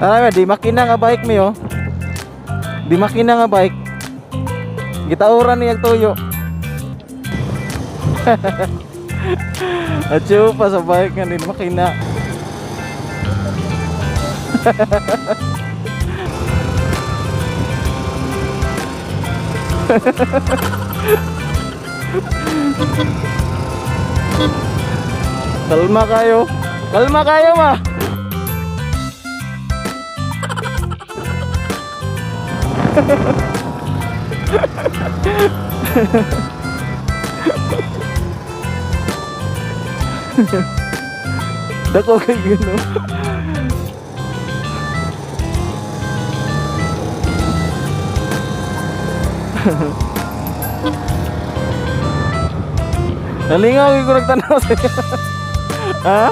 Ah, di makina nga bike mi oh. Di makina nga bike. Gitauran niya tuyo. Acho pa sa bike nga di makina. Kalma kayo. Kalma kayo ma. Dako kay gino. Nalingaw ko nagtanaw sa'yo. ha?